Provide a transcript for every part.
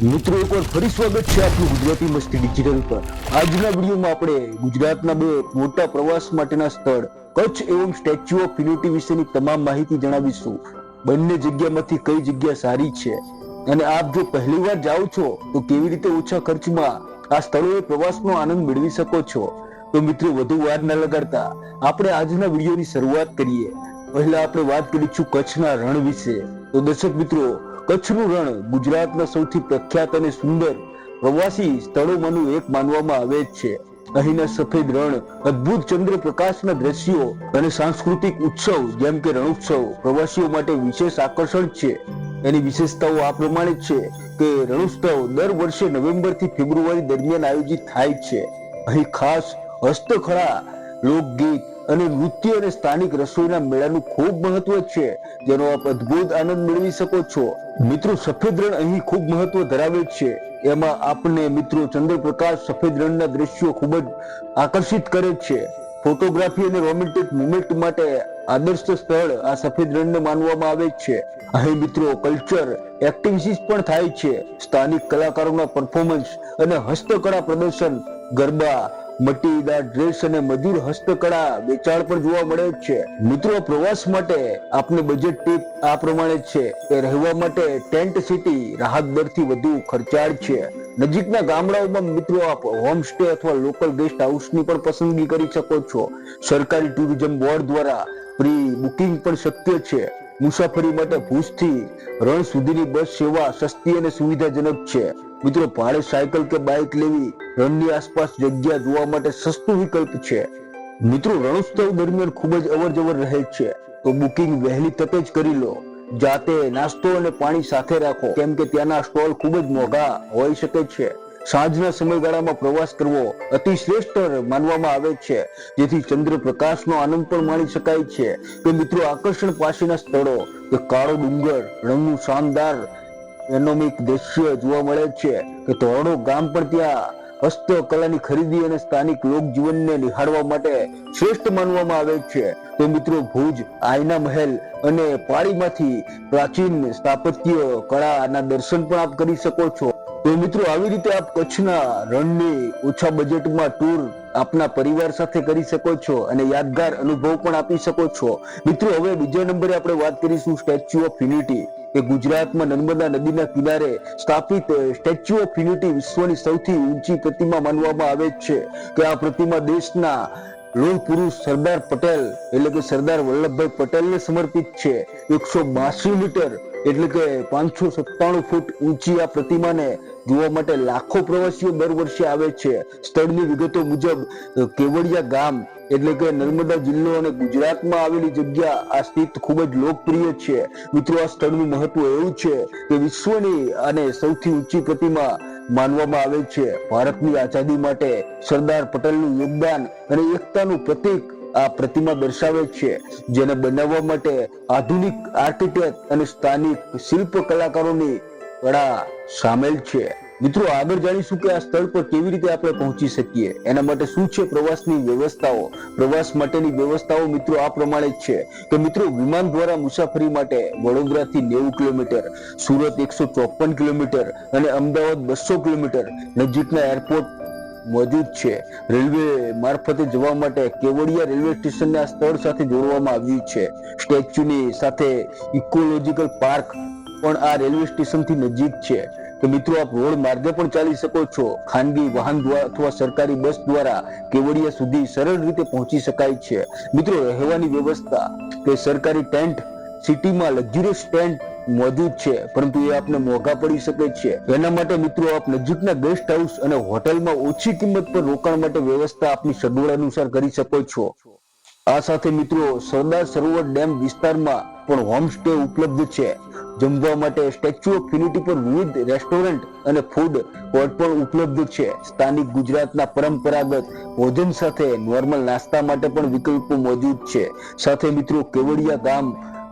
મિત્રો, એકવાર ફરી સ્વાગત છે આપનું ગુજરાતી મસ્તી ડિજિટલ પર. આજના વિડીયોમાં આપણે ગુજરાતના બે મોટા પ્રવાસ માટેના સ્થળ, કચ્છ એવં સ્ટેચ્યુ ઓફ યુનિટી વિશેની તમામ માહિતી જણાવીશું. બંને જગ્યામાંથી કઈ જગ્યા સારી છે? અને આપ જો પહેલીવાર જાઓ છો, તો કેવી રીતે ઓછા ખર્ચમાં આ સ્થળોએ પ્રવાસનો આનંદ મેળવી શકો છો? તો મિત્રો, વધુ વાર ન લગાડતા, આપણે આજના વિડીયોની શરૂઆત કરીએ. પહેલા આપણે વાત કરીશું કચ્છના રણ વિશે. તો દર્શક મિત્રો કચ્છનું રણ ગુજરાતના સૌથી પ્રખ્યાત અને સુંદર પ્રવાસી સ્થળોમાંનું એક માનવામાં આવે છે. અહીંના સફેદ રણ, અદ્ભુત ચંદ્ર પ્રકાશના દ્રશ્યો અને સાંસ્કૃતિક ઉત્સવ, જેમ કે રણોત્સવ, પ્રવાસીઓ માટે વિશેષ આકર્ષણ છે. એની વિશેષતાઓ આ પ્રમાણે છે કે રણોત્સવ દર વર્ષે નવેમ્બરથી ફેબ્રુઆરી દરમિયાન આયોજિત થાય છે. અહીં ખાસ હસ્તકળા, લોકગીત અને નૃત્ય અને સ્થાનિક રસોઈના મેળાનું ખૂબ મહત્વ છે, જેનો આપ અદ્ભુત આનંદ મેળવી શકો છો. મિત્રો, સફેદ રણ અહીં ખૂબ મહત્વ ધરાવે છે. એમાં આપને મિત્રો ચંદ્રપ્રકાશ સફેદ રણના દ્રશ્યો ખૂબ જ આકર્ષિત કરે છે. ફોટોગ્રાફી અને રોમેન્ટિક મુમેન્ટ માટે આદર્શ સ્થળ આ સફેદ રણને માનવામાં આવે છે. અહીં મિત્રો કલ્ચર, એક્ટિવિટીઝ પણ થાય છે. સ્થાનિક કલાકારોના પરફોર્મન્સ અને હસ્તકળા પ્રદર્શન, ગરબા મટીદાર ડ્રેસ અને મજૂર હસ્તકળા વેચાણ પણ જોવા મળે છે. મિત્રો, પ્રવાસ માટે આપને બજેટ ટીપ આ પ્રમાણે છે કે રહેવા માટે ટેન્ટ સિટી રાહત દરથી વધુ ખર્ચાળ છે. નજીકના ગામડાઓમાં મિત્રો, આપ હોમસ્ટે અથવા લોકલ ગેસ્ટ હાઉસની પણ પસંદગી કરી શકો છો. સરકારી ટુરિઝમ બોર્ડ દ્વારા પ્રી બુકિંગ પણ શક્ય છે. મુસાફરી માટે ભુજથી રણ સુધીની બસ સેવા સસ્તી અને સુવિધાજનક છે. મિત્રો, ભાડે સાયકલ કે બાઇક લેવી રણની આસપાસ જગ્યા જોવા માટે સસ્તું વિકલ્પ છે. મિત્રો, રણોત્સવ દરમિયાન ખૂબ જ અવર જવર રહે છે. તો બુકિંગ વહેલી તકે જ કરી લો. જાતે નાસ્તો અને પાણી સાથે રાખો. કેમ કે ત્યાંના સ્ટોલ ખૂબ જ મોંઘા હોઈ શકે છે. સાંજના સમયગાળામાં પ્રવાસ કરવો અતિ માનવામાં આવે છે. જેથી ચંદ્ર પ્રકાશનો આનંદ પણ માણી શકાય છે. કે મિત્રો, આકર્ષણ પાસેના સ્થળો કે કાળો ડુંગર રંગનું શાનદાર એનોમિક દ્રશ્ય જોવા મળે છે. કે ધોરણો ગામ પણ ત્યાં હસ્તકલાની ખરીદી અને સ્થાનિક લોકજીવનને નિહાળવા માટે શ્રેષ્ઠ માનવામાં આવે છે. તો મિત્રો, ભુજ, આયના મહેલ અને પાળીમાંથી પ્રાચીન સ્થાપત્ય કળાના દર્શન પણ આપ કરી શકો છો. તો મિત્રો, આવી રીતે આપ કચ્છના રણની ઓછા બજેટમાં ટૂર આપના પરિવાર સાથે કરી શકો છો અને યાદગાર અનુભવ પણ આપી શકો છો. મિત્રો, હવે બીજા નંબરે આપણે વાત કરીશું સ્ટેચ્યુ ઓફ યુનિટી કે ગુજરાતમાં નર્મદા નદીના કિનારે સ્થાપિત સ્ટેચ્યુ ઓફ યુનિટી વિશ્વની સૌથી ઊંચી પ્રતિમા માનવામાં આવે છે. કે આ પ્રતિમા દેશના લોહ પુરુષ સરદાર પટેલ, એટલે કે સરદાર વલ્લભભાઈ પટેલને સમર્પિત છે. એકસો બાસી મીટર એટલે કે પાંચસો સત્તાણું ફૂટ ઊંચી આ પ્રતિમાને જોવા માટે લાખો પ્રવાસીઓ દર વર્ષે આવે છે. સ્થળની વિગતો મુજબ કેવડિયા ગામ એટલે કે નર્મદા જિલ્લો અને ગુજરાતમાં આવેલી જગ્યા આ સ્થિત ખૂબ જ લોકપ્રિય છે. મિત્રો, આ સ્થળનું મહત્વ એવું છે કે વિશ્વની અને સૌથી ઊંચી પ્રતિમા માનવામાં આવે છે. ભારતની આઝાદી માટે સરદાર પટેલનું યોગદાન અને એકતાનું પ્રતીક આ પ્રતિમા દર્શાવે છે, જેને બનાવવા માટે આધુનિક આર્કિટેક્ટ અને સ્થાનિક શિલ્પ કલાકારોની કળા સામેલ છે. મિત્રો, આગળ જાણીશું કે આ સ્થળ પર કેવી રીતે આપણે પહોંચી શકીએ. એના માટે શું છે પ્રવાસની વ્યવસ્થાઓ? પ્રવાસ માટેની વ્યવસ્થાઓ મિત્રો આ પ્રમાણે છે. કે મિત્રો, વિમાન દ્વારા મુસાફરી માટે વડોદરાથી નેવું કિલોમીટર, સુરત એકસો ચોપન કિલોમીટર અને અમદાવાદ બસો કિલોમીટર નજીકના એરપોર્ટ મોજૂદ છે. રેલવે મારફતે જવા માટે કેવડિયા રેલવે સ્ટેશનને આ સ્થળ સાથે જોડવામાં આવ્યું છે. સ્ટેચ્યુની સાથે ઇકોલોજીકલ પાર્ક પણ આ રેલવે સ્ટેશનથી નજીક છે. તો મિત્રો, આપ રોડ માર્ગે પણ ચાલી શકો છો. ખાનગી વાહન દ્વારા અથવા સરકારી બસ દ્વારા કેવડિયા સુધી સરળ રીતે પહોંચી શકાય છે. મિત્રો, રહેવાની વ્યવસ્થા કે સરકારી ટેન્ટ, સિટીમાં લક્ઝરિયસ ટેન્ટ મોજૂદ છે, પરંતુ એ આપને મોંઘા પડી શકે છે. એના માટે મિત્રો આપ નજીકના ગેસ્ટ હાઉસ અને હોટલમાં ઓછી કિંમત પર રોકાણ માટે વ્યવસ્થા આપની સગવડ અનુસાર કરી શકો છો. આ સાથે મિત્રો, સરદાર સરોવર ડેમ વિસ્તારમાં પણ હોમસ્ટે ઉપલબ્ધ છે. જમવા માટે સ્ટેચ્યુ ઓફ યુનિટી પર વિવિધ રેસ્ટોરન્ટ અને ફૂડ કોર્ટ પણ ઉપલબ્ધ છે. સ્થાનિક ગુજરાતના પરંપરાગત ભોજન સાથે નોર્મલ નાસ્તા માટે પણ વિકલ્પો મોજૂદ છે. સાથે મિત્રો, કેવડિયા ગામ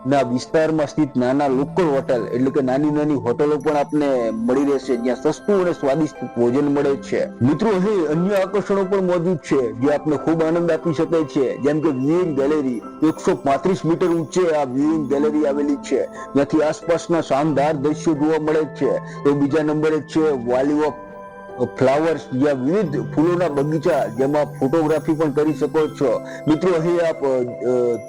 ના વિસ્તારમાં સ્થિત નાના લોકલ હોટલ એટલે કે નાની નાની હોટલો પણ આપને મળી રહેશે, જ્યાં સસ્તું અને સ્વાદિષ્ટ ભોજન મળે છે. મિત્રો, અહીં અન્ય આકર્ષણો પણ મોજૂદ છે, જે આપને ખૂબ આનંદ આપી શકે છે. જેમ કે વ્યુઇંગ ગેલેરી, એકસો પાંત્રીસ મીટર ઊંચે આ વ્યુઇંગ ગેલેરી આવેલી છે. જ્યાંથી આસપાસના શાનદાર દ્રશ્યો જોવા મળે છે. તો બીજા નંબરે છે વાલી ઓફ ફ્લાવર્સ જ્યાં વિવિધ ફૂલોના બગીચા જેમાં ફોટોગ્રાફી પણ કરી શકો છો. મિત્રો, અહીં આપ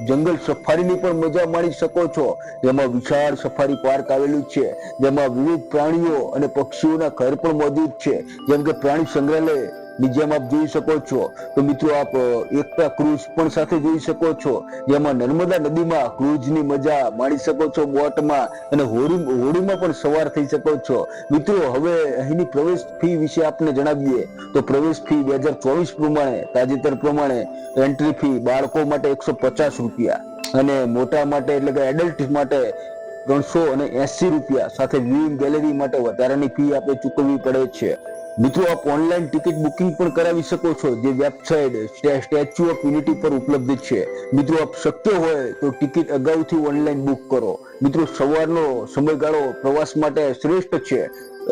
જંગલ સફારીની પણ મજા માણી શકો છો. જેમાં વિશાળ સફારી પાર્ક આવેલું છે. જેમાં વિવિધ પ્રાણીઓ અને પક્ષીઓના ઘર પણ મોજૂદ છે. જેમ કે પ્રાણી સંગ્રહાલય ની જેમ આપ જોઈ શકો છો. તો મિત્રો આપ એકતા ક્રૂઝ પણ સાથે જોઈ શકો છો. જેમાં નર્મદા નદીમાં ક્રૂઝની મજા માણી શકો છો બોટમાં અને હોડી હોડીમાં પણ સવાર થઈ શકો છો. મિત્રો, હવે અહીંની પ્રવેશ ફી વિશે આપને જણાવીએ. તો પ્રવેશ ફી બે હજાર ચોવીસ પ્રમાણે, તાજેતર પ્રમાણે એન્ટ્રી ફી બાળકો માટે એકસો પચાસ રૂપિયા અને મોટા માટે એટલે કે એડલ્ટ માટે ત્રણસો અને એસી રૂપિયા. સાથે વિવિધ ગેલેરી માટે વધારાની ફી આપણે ચૂકવવી પડે છે. મિત્રો આપ ઓનલાઈન ટિકિટ બુકિંગ પણ કરાવી શકો છો જે વેબસાઇટ સ્ટેચ્યુ ઓફ યુનિટી પર ઉપલબ્ધ છે. મિત્રો આપ શક્ય હોય તો ટિકિટ અગાઉથી ઓનલાઈન બુક કરો. મિત્રો સવારનો સમયગાળો પ્રવાસ માટે શ્રેષ્ઠ છે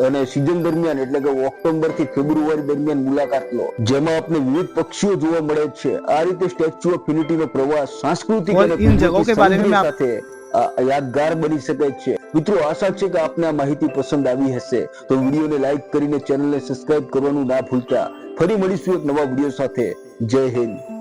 અને સિઝન દરમિયાન એટલે કે ઓક્ટોબરથી ફેબ્રુઆરી દરમિયાન મુલાકાત લો. જેમાં આપને વિવિધ પક્ષીઓ જોવા મળે છે. આ રીતે સ્ટેચ્યુ ઓફ યુનિટી નો પ્રવાસ સાંસ્કૃતિક અને સાથે યાદગાર બની શકે છે. મિત્રો, આશા છે કે આપને આ માહિતી પસંદ આવી હશે. તો વિડીયોને લાઈક કરીને ચેનલને સબસ્ક્રાઇબ કરવાનું ના ભૂલતા. ફરી મળીશું એક નવા વીડિયો સાથે. જય હિન્દ.